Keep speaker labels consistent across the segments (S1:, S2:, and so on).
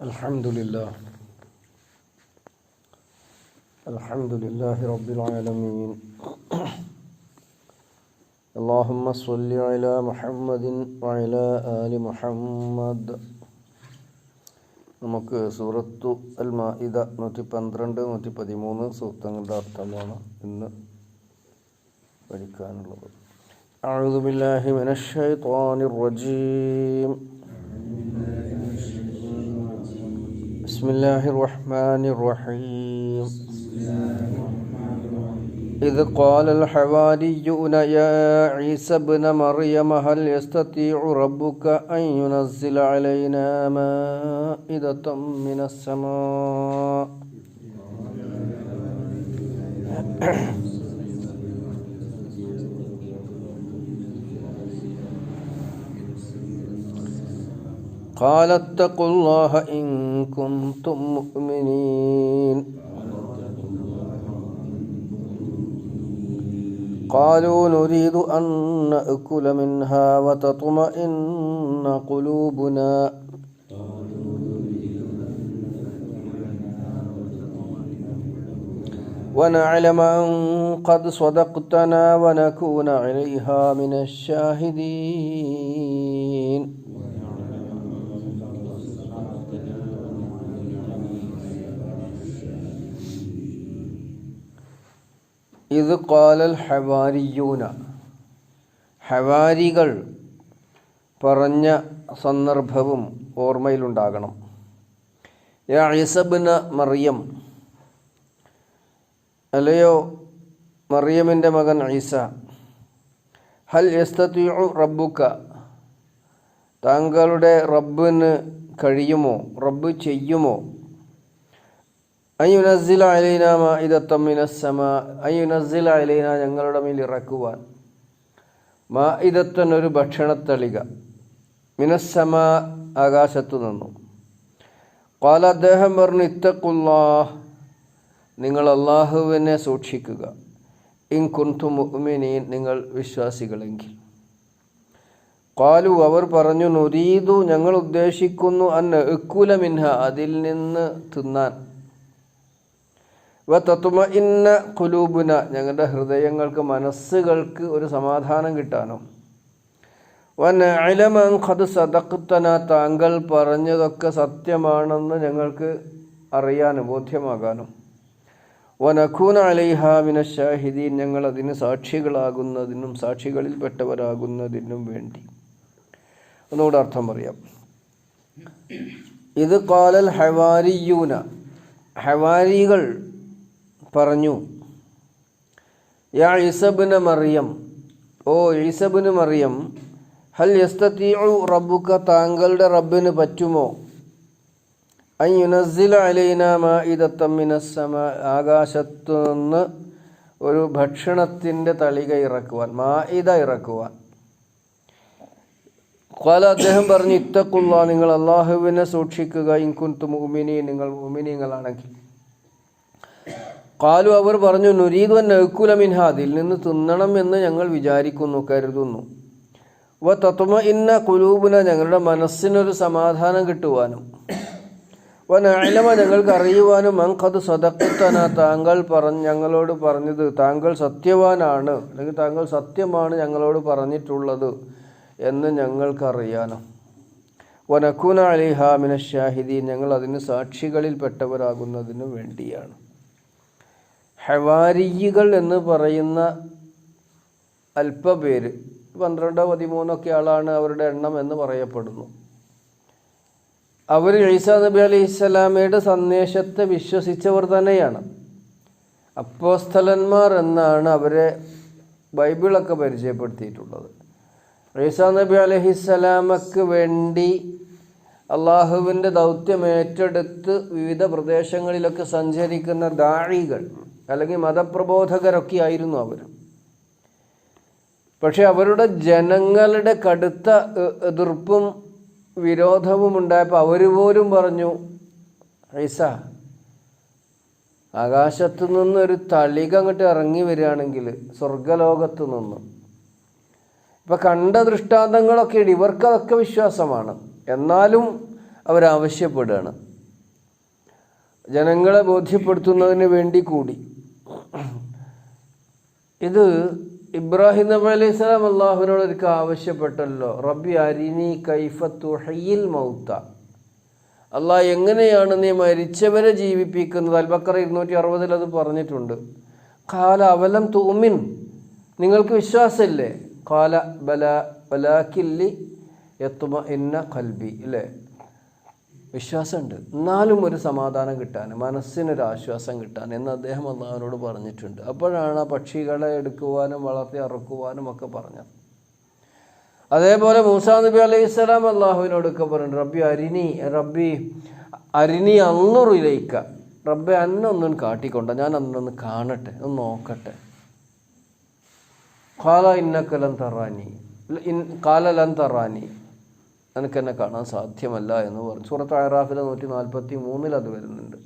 S1: الحمد لله الحمد لله رب العالمين اللهم صل على محمد وعلى آل محمد നമുക്ക് സൂറത്തു അൽ മാഇദ നൂറ്റി പന്ത്രണ്ട് നൂറ്റി പതിമൂന്ന് സൂക്തങ്ങളുടെ അർത്ഥമാണ് ഇന്ന് പഠിക്കാനുള്ളത് أعوذ بالله من الشيطان الرجيم بسم الله الرحمن الرحيم. إذ قال الحواريون يا عيسى ابن مريم هل يستطيع ربك أن ينزل علينا مائدة من السماء؟ قال اتقوا الله إن كنتم مؤمنين. قالوا نريد أن نأكل منها وتطمئن قلوبنا. ونعلم أن قد صدقتنا ونكون عليها من الشاهدين. ഇത് കാലൽ ഹവാരിയൂന. ഹവാരികൾ പറഞ്ഞ സന്ദർഭവും ഓർമ്മയിലുണ്ടാകണം. യാ ഇസബിന മറിയം. അല്ലയോ? മറിയമിന്റെ മകൻ ഈസ. ഹൽ യസ്തത്തിയു റബ്ബുക്ക താങ്കളുടെ റബ്ബിന് കഴിയുമോ? റബ്ബ് ചെയ്യുമോ? അയ്യുനസില അലൈന മാഇദത്തമ്മിനസ്സമ അയ്യുനസില അലൈന ഞങ്ങളുടെ മേൽ ഇറക്കുവാൻ. മാഇദത്തൻ ഒരു ഭക്ഷണത്തളിക മിനസ്സമ ആകാശത്തു നിന്നു. കാല അദ്ദേഹം പറഞ്ഞു ഇത്തക്കുല്ലാ നിങ്ങൾ അള്ളാഹുവിനെ സൂക്ഷിക്കുക. ഇൻ കുന്തു മുഅ്മിനീൻ നിങ്ങൾ വിശ്വാസികളെങ്കിൽ. കാലു അവർ പറഞ്ഞു നുരീതു ഞങ്ങൾ ഉദ്ദേശിക്കുന്നു അന്ന് എക്കുല മിൻഹ അതിൽ നിന്ന് തിന്നാൻ. ഇന്ന കുലൂബുന ഞങ്ങളുടെ ഹൃദയങ്ങൾക്ക് മനസ്സുകൾക്ക് ഒരു സമാധാനം കിട്ടാനും. വൻ അലമൻ ഖദ് സദക്കുത്തന താങ്കൾ പറഞ്ഞതൊക്കെ സത്യമാണെന്ന് ഞങ്ങൾക്ക് അറിയാനും ബോധ്യമാകാനും. വനഖൂന അലൈഹ മിന ഷാഹിദീൻ ഞങ്ങൾ അതിന് സാക്ഷികളാകുന്നതിനും സാക്ഷികളിൽപ്പെട്ടവരാകുന്നതിനും വേണ്ടി. ഒന്നുകൂടെ അർത്ഥം പറയാം. ഇത് കാലൽ ഹവാരിയൂന ഹവാരികൾ പറഞ്ഞു. യാ മറിയം ഓ ഈസബിന് മറിയം ഹൽ യസ്തീഉ റബ്ബുക്ക താങ്കളുടെ റബ്ബിന് പറ്റുമോ? അൻ യുനസില അലൈന മാഇദത്തമ്മിനസ്സമ ആകാശത്തു നിന്ന് ഒരു ഭക്ഷണത്തിന്റെ തളിക ഇറക്കുവാൻ മാഇദ ഇറക്കുവാൻ. കാല അദ്ദേഹം പറഞ്ഞു ഇത്തക്കുള്ള നിങ്ങൾ അള്ളാഹുവിനെ സൂക്ഷിക്കുക ഇൻകുന്തു മുമിനി നിങ്ങൾ മുമിനിങ്ങളാണെങ്കിൽ കാലു അവർ പറഞ്ഞു നുരീദ് നൗക്കുല മിൻഹ അതിൽ നിന്ന് തിന്നണം എന്ന് ഞങ്ങൾ വിചാരിക്കുന്നു കരുതുന്നു. വ തത്വ ഇന്ന കുലൂബുന ഞങ്ങളുടെ മനസ്സിനൊരു സമാധാനം കിട്ടുവാനും. വ നഅലമ ഞങ്ങൾക്ക് അറിയുവാനും അങ്കത് സദക്കത്തന താങ്കൾ പറഞ്ഞ് ഞങ്ങളോട് പറഞ്ഞത് താങ്കൾ സത്യവാനാണ് അല്ലെങ്കിൽ താങ്കൾ സത്യമാണ് ഞങ്ങളോട് പറഞ്ഞിട്ടുള്ളത് എന്ന് ഞങ്ങൾക്കറിയാനും. വനക്കൂന അലിഹാമിന ഷാഹിദീൻ ഞങ്ങൾ അതിന് സാക്ഷികളിൽപ്പെട്ടവരാകുന്നതിന് വേണ്ടിയാണ്. ഹവാരിയികൾ എന്ന് പറയുന്ന അല്പപേര് പന്ത്രണ്ടോ പതിമൂന്നൊക്കെ ആളാണ് അവരുടെ എണ്ണം എന്ന് പറയപ്പെടുന്നു. അവർ ഈസാ നബി അലി ഇസ്ലാമയുടെ സന്ദേശത്തെ വിശ്വസിച്ചവർ തന്നെയാണ്. അപ്പോസ്തലന്മാർ എന്നാണ് അവരെ ബൈബിളൊക്കെ പരിചയപ്പെടുത്തിയിട്ടുള്ളത്. ഈസാ നബി അലഹിസ്സലാമക്ക് വേണ്ടി അള്ളാഹുവിന്റെ ദൗത്യം ഏറ്റെടുത്ത് വിവിധ പ്രദേശങ്ങളിലൊക്കെ സഞ്ചരിക്കുന്ന ദാഴികൾ അല്ലെങ്കിൽ മതപ്രബോധകരൊക്കെ ആയിരുന്നു അവർ. പക്ഷെ അവരുടെ ജനങ്ങളുടെ കടുത്ത എതിർപ്പും വിരോധവും ഉണ്ടായപ്പോൾ അവർ പോലും പറഞ്ഞു ഐസ ആകാശത്തു നിന്ന് ഒരു തളിക അങ്ങോട്ട് ഇറങ്ങി വരികയാണെങ്കിൽ സ്വർഗലോകത്തു നിന്ന്. ഇപ്പം കണ്ട ദൃഷ്ടാന്തങ്ങളൊക്കെ ഇവർക്കതൊക്കെ വിശ്വാസമാണ്. എന്നാലും അവരാവശ്യപ്പെടുകയാണ്. ജനങ്ങളെ ബോധ്യപ്പെടുത്തുന്നതിന് വേണ്ടി കൂടി. ഇത് ഇബ്രാഹിം നബി അലൈഹി സ്വലാം അള്ളാഹുവിനോട് ഒരിക്കൽ ആവശ്യപ്പെട്ടല്ലോ. റബ്ബി അരിനി കൈഫത്തു ഹയ്യിൽ മൗത്ത. അള്ളാഹ് എങ്ങനെയാണ് നീ മരിച്ചവരെ ജീവിപ്പിക്കുന്നത്? അൽബക്കർ ഇരുന്നൂറ്റി അറുപതിൽ അത് പറഞ്ഞിട്ടുണ്ട്. കാല അവലം തൂമിൻ. നിങ്ങൾക്ക് വിശ്വാസമില്ലേ? കാല ബല ബലാക്കില്ലി എത്തുമ ഇന്ന കൽബി അല്ലേ വിശ്വാസമുണ്ട്. എന്നാലും ഒരു സമാധാനം കിട്ടാൻ മനസ്സിനൊരു ആശ്വാസം കിട്ടാൻ എന്ന് അദ്ദേഹം അള്ളാഹുവിനോട് പറഞ്ഞിട്ടുണ്ട്. അപ്പോഴാണ് ആ പക്ഷികളെ എടുക്കുവാനും വളർത്തി അറുക്കുവാനും ഒക്കെ പറഞ്ഞത്. അതേപോലെ മൂസാ നബി അലൈഹി സ്വലാം അള്ളാഹുവിനോടൊക്കെ പറഞ്ഞു റബ്ബി അരിനി റബ്ബി അരിനി അന്നുറിയിലേക്ക റബ്ബെ അന്നൊന്നും കാട്ടിക്കൊണ്ട ഞാൻ അന്നൊന്ന് കാണട്ടെ ഒന്ന് നോക്കട്ടെ. കാല ഇന്നക്കലം തറാനി കാലലം തറാനി. എനിക്കെന്നെ കാണാൻ സാധ്യമല്ല എന്ന് പറഞ്ഞു. സൂറത്ത് അയറാഫിലെ നൂറ്റി നാൽപ്പത്തി മൂന്നിൽ അത് വരുന്നുണ്ട്.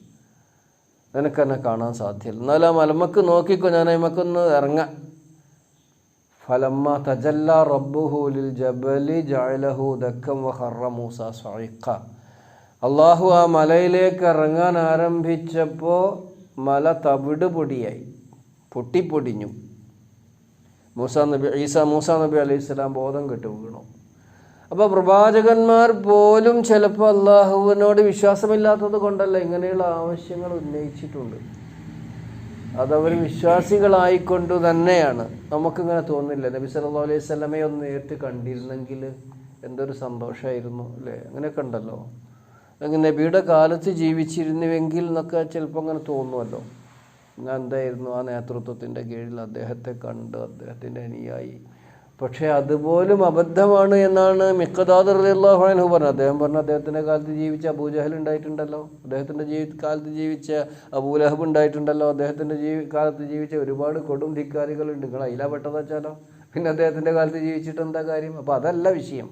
S1: നിനക്കെന്നെ കാണാൻ സാധ്യമല്ല. എന്നാൽ ആ മലമക്ക് നോക്കിക്കോ ഞാൻ അയമക്കൊന്ന് ഇറങ്ങാം. ഫലമ്മ തജല്ല റബ്ബുഹുലിൽ ജബലി ജഅലഹു ദക്കം വഹറ മൂസ സൈഖ അള്ളാഹു ആ മലയിലേക്ക് ഇറങ്ങാൻ ആരംഭിച്ചപ്പോൾ മല തവിട് പൊടിയായി പൊട്ടിപ്പൊടിഞ്ഞു. മൂസ നബി ഈസ മൂസ നബി അലൈഹി സ്വലാം ബോധം കെട്ടു വീണു. അപ്പോൾ പ്രവാചകന്മാർ പോലും ചിലപ്പോൾ അള്ളാഹുവിനോട് വിശ്വാസമില്ലാത്തത് കൊണ്ടല്ല ഇങ്ങനെയുള്ള ആവശ്യങ്ങൾ ഉന്നയിച്ചിട്ടുണ്ട്. അതവർ വിശ്വാസികളായിക്കൊണ്ട് തന്നെയാണ്. നമുക്കിങ്ങനെ തോന്നില്ല. നബി സല്ലാ അലൈഹി സ്വലമയെ ഒന്ന് നേരിട്ട് കണ്ടിരുന്നെങ്കിൽ എന്തൊരു സന്തോഷമായിരുന്നു അല്ലേ? അങ്ങനെയൊക്കെ ഉണ്ടല്ലോ. അങ്ങനെ നബിയുടെ കാലത്ത് ജീവിച്ചിരുന്നുവെങ്കിൽ എന്നൊക്കെ ചിലപ്പോൾ അങ്ങനെ തോന്നുമല്ലോ ഞാൻ എന്തായിരുന്നു? ആ നേതൃത്വത്തിന്റെ കീഴിൽ അദ്ദേഹത്തെ കണ്ട് അദ്ദേഹത്തിന്റെ അനുയായി. പക്ഷേ അതുപോലും അബദ്ധമാണ് എന്നാണ് മിക്കദാദ് റളിയല്ലാഹു അൻഹു പറഞ്ഞത്. അദ്ദേഹം പറഞ്ഞു അദ്ദേഹത്തിന്റെ കാലത്ത് ജീവിച്ച അബൂജഹൽ ഉണ്ടായിട്ടുണ്ടല്ലോ. അദ്ദേഹത്തിന്റെ ജീവി കാലത്ത് ജീവിച്ച അബൂലഹബ് ഉണ്ടായിട്ടുണ്ടല്ലോ. അദ്ദേഹത്തിന്റെ ജീവി കാലത്ത് ജീവിച്ച ഒരുപാട് കൊടും ധിക്കാരികളുണ്ട്. നിങ്ങൾ അതിലാ പെട്ടത് വെച്ചാലോ? പിന്നെ അദ്ദേഹത്തിന്റെ കാലത്ത് ജീവിച്ചിട്ട് എന്താ കാര്യം? അപ്പോൾ അതല്ല വിഷയം.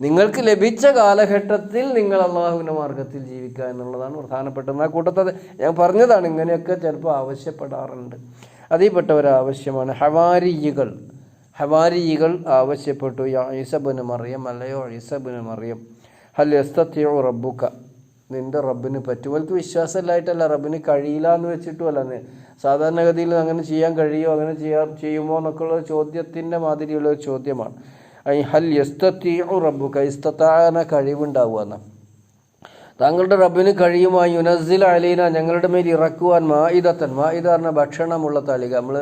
S1: നിങ്ങൾക്ക് ലഭിച്ച കാലഘട്ടത്തിൽ നിങ്ങൾ അള്ളാഹുവിന്റെ മാർഗത്തിൽ ജീവിക്കുക എന്നുള്ളതാണ് പ്രധാനപ്പെട്ടത്. ആ കൂട്ടത്തത്? ഞാൻ പറഞ്ഞതാണ് ഇങ്ങനെയൊക്കെ ചിലപ്പോൾ ആവശ്യപ്പെടാറുണ്ട്. അതിൽപ്പെട്ട ആവശ്യമാണ് ഹവാരിയികൾ. ഹവാരിയികൾ ആവശ്യപ്പെട്ടു. യാ ഈസബിന് മറിയം അല്ലയോ ഈസബിന് മറിയം. ഹൽ എസ്തത്തിയോ റബ്ബുക്ക നിന്റെ റബ്ബിന് പറ്റും. അവർക്ക് വിശ്വാസമില്ലായിട്ടല്ല. റബ്ബിന് കഴിയില്ല എന്ന് വെച്ചിട്ടുമല്ല. സാധാരണഗതിയിൽ അങ്ങനെ ചെയ്യാൻ കഴിയുമോ അങ്ങനെ ചെയ്യാ ചെയ്യുമോ എന്നൊക്കെയുള്ള ചോദ്യത്തിന്റെ മാതിരിയുള്ള ഒരു ചോദ്യമാണ്. ഹൽ യസ്തത്തിയോ റബ്ബുക്ക ഇസ്തത്താന കഴിവുണ്ടാവുക എന്നാണ്. താങ്കളുടെ റബ്ബിന് കഴിയുമോ യുനസിൽ അലീന ഞങ്ങളുടെ മേൽ ഇറക്കുവാൻ മായിദത്തൻ മായിദ പറഞ്ഞ ഭക്ഷണമുള്ള തളിക. നമ്മൾ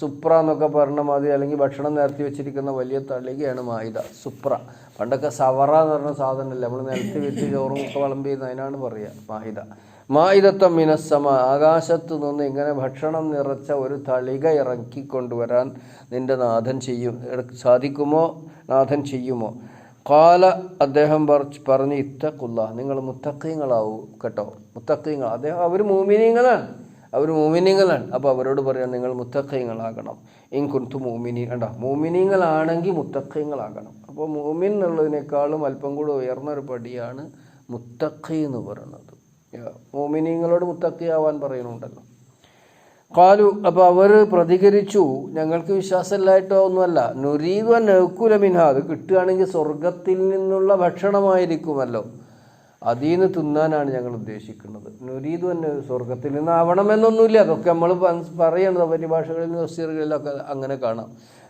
S1: സുപ്ര എന്നൊക്കെ പറഞ്ഞ മാതിരി അല്ലെങ്കിൽ ഭക്ഷണം നിരത്തി വെച്ചിരിക്കുന്ന വലിയ തളികയാണ് മായിദ സുപ്ര. പണ്ടൊക്കെ സവറ എന്ന് പറഞ്ഞ സാധനമല്ലേ നമ്മൾ നിരത്തി വെച്ച് ചോറും ഒക്കെ വിളമ്പ് ചെയ്യുന്ന അതിനാണ് പറയുക മാഹിത മായിദത്തം മിനസ്സമ ആകാശത്ത് നിന്ന് ഇങ്ങനെ ഭക്ഷണം നിറച്ച ഒരു തളിക ഇറക്കിക്കൊണ്ടുവരാൻ നിന്റെ നാഥൻ ചെയ്യും. സാധിക്കുമോ? നാഥൻ ചെയ്യുമോ? കാല അദ്ദേഹം പറ- പറഞ്ഞു ഇത്തക്കുള്ള നിങ്ങൾ മുത്തക്കീങ്ങളാവൂ കേട്ടോ. മുത്തക്കീങ്ങൾ അദ്ദേഹം അവർ മൂമിനീങ്ങളാണ് അവർ മൂമിനീങ്ങളാണ് അപ്പോൾ അവരോട് പറയാം നിങ്ങൾ മുത്തക്കീങ്ങളാകണം ഇൻ കുന്തു മൂമിനി കണ്ടോ? മൂമിനീങ്ങളാണെങ്കിൽ മുത്തക്കീങ്ങളാകണം അപ്പോൾ മൂമിൻ എന്നുള്ളതിനേക്കാളും അല്പം കൂടെ ഉയർന്നൊരു പടിയാണ് മുത്തക്കൈ എന്ന് പറയുന്നത്. മൂമിനീങ്ങളോട് മുത്തക്കയാവാൻ പറയുന്നുണ്ടല്ലോ. കാലു അപ്പോൾ അവർ പ്രതികരിച്ചു. ഞങ്ങൾക്ക് വിശ്വാസമില്ലായിട്ടോ ഒന്നുമല്ല. നുരീവ നൗക്കുലമിൻഹ അത് കിട്ടുകയാണെങ്കിൽ സ്വർഗത്തിൽ നിന്നുള്ള ഭക്ഷണമായിരിക്കുമല്ലോ. അതിൽ നിന്ന് തിന്നാനാണ് ഞങ്ങൾ ഉദ്ദേശിക്കുന്നത്. നുരീദ് തന്നെ സ്വർഗത്തിൽ നിന്നാവണമെന്നൊന്നുമില്ല അതൊക്കെ നമ്മൾ പറയുന്നത് പരിഭാഷകളിൽ തഫ്സീറുകളിലൊക്കെ അങ്ങനെ കാണാം.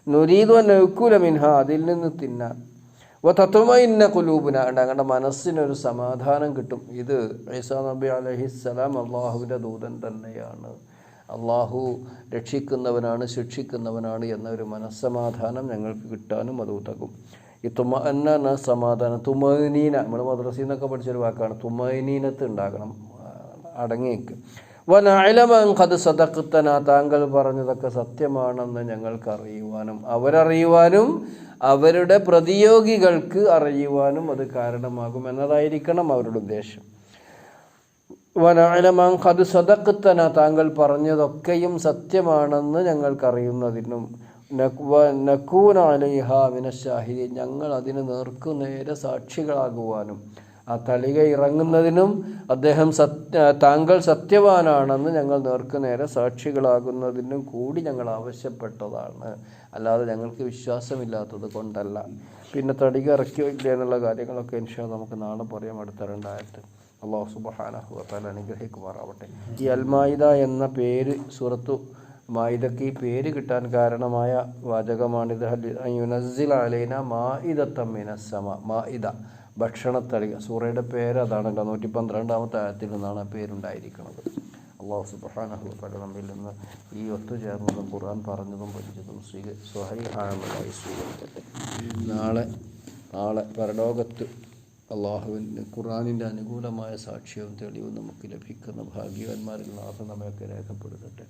S1: നുരീദ് നൗക്കുലമിൻഹ അതിൽ നിന്ന് തിന്നാൻ. ഓ തത്വമയിന്ന കുലൂബിന ഞങ്ങളുടെ മനസ്സിനൊരു സമാധാനം കിട്ടും. ഇത് ഐസാ നബി അലഹിസ്സലാം അള്ളാഹുവിന്റെ ദൂതൻ തന്നെയാണ്. അള്ളാഹു രക്ഷിക്കുന്നവനാണ് ശിക്ഷിക്കുന്നവനാണ് എന്നൊരു മനസ്സമാധാനം ഞങ്ങൾക്ക് കിട്ടാനും അത് ഉതകും. ഈ തുമ എന്ന സമാധാനം തുമനീന നമ്മൾ മദ്രസയിൽ നിന്നൊക്കെ പഠിച്ചൊരു വാക്കാണ് തുമനീനത്ത് ഉണ്ടാകണം അടങ്ങിയേക്ക്. വനായലമത് സദഖത്തന താങ്കൾ പറഞ്ഞതൊക്കെ സത്യമാണെന്ന് ഞങ്ങൾക്ക് അറിയുവാനും അവരറിയുവാനും അവരുടെ പ്രതിയോഗികൾക്ക് അറിയുവാനും അത് കാരണമാകും എന്നതായിരിക്കണം അവരുടെ ഉദ്ദേശം. വനഅലമൻ കത് സദഖത്തന. താങ്കൾ പറഞ്ഞതൊക്കെയും സത്യമാണെന്ന് ഞങ്ങൾക്കറിയുന്നതിനും നക്കൂന അലൈഹ മിനശാഹിദി ഞങ്ങൾ അതിന് നേർക്കുനേരെ സാക്ഷികളാകുവാനും ആ തളിക ഇറങ്ങുന്നതിനും അദ്ദേഹം സത്യ താങ്കൾ സത്യവാനാണെന്ന് ഞങ്ങൾ നേർക്കുനേരെ സാക്ഷികളാകുന്നതിനും കൂടി ഞങ്ങൾ ആവശ്യപ്പെട്ടതാണ്. അല്ലാതെ ഞങ്ങൾക്ക് വിശ്വാസമില്ലാത്തത് കൊണ്ടല്ല. പിന്നെ തടിക ഇറക്കി ഇല്ല എന്നുള്ള കാര്യങ്ങളൊക്കെ ഇൻഷാ നമുക്ക് നാളെ പറയാം അടുത്ത രണ്ടായിട്ട് അള്ളാഹു സുബഹാനഹുവത്താൽ അനുഗ്രഹിക്കുമാറാവട്ടെ. ഈ അൽമായിദ എന്ന പേര് സൂറത്തു മായിദക്ക് ഈ പേര് കിട്ടാൻ കാരണമായ വാചകമാണിത്. യുനസിൽ അലൈന സമ മായിദ ഭക്ഷണത്തളിക സൂറയുടെ പേര് അതാണല്ലോ നൂറ്റി പന്ത്രണ്ടാമത്തെ ആയത്തിൽ നിന്നാണ് ആ പേരുണ്ടായിരിക്കുന്നത്. അള്ളാഹു തആല നമ്മിൽ നിന്ന് ഈ ഒത്തുചേർന്നതും ഖുർആൻ പറഞ്ഞതും പഠിച്ചതും സ്വീക സ്വഹൈഹാനതായി സ്വീകരിക്കട്ടെ. നാളെ നാളെ പരലോകത്ത് അള്ളാഹുവിൻ്റെ ഖുർആാനിൻ്റെ അനുകൂലമായ സാക്ഷ്യവും തെളിവും നമുക്ക് ലഭിക്കുന്ന ഭാഗ്യവാന്മാരിൽ നാഥ നമ്മയൊക്കെ രേഖപ്പെടുത്തട്ടെ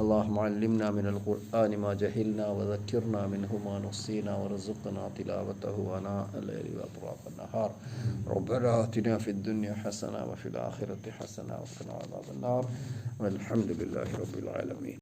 S1: അള്ളാഹു علمنا من القرآن ما جهلنا وذكرنا منه ما نسينا وارزقنا تلاوته آناء الليل وأطراف النهار ربنا آتنا في الدنيا حسنة وفي الآخرة حسنة وقنا عذاب النار والحمد لله رب العالمين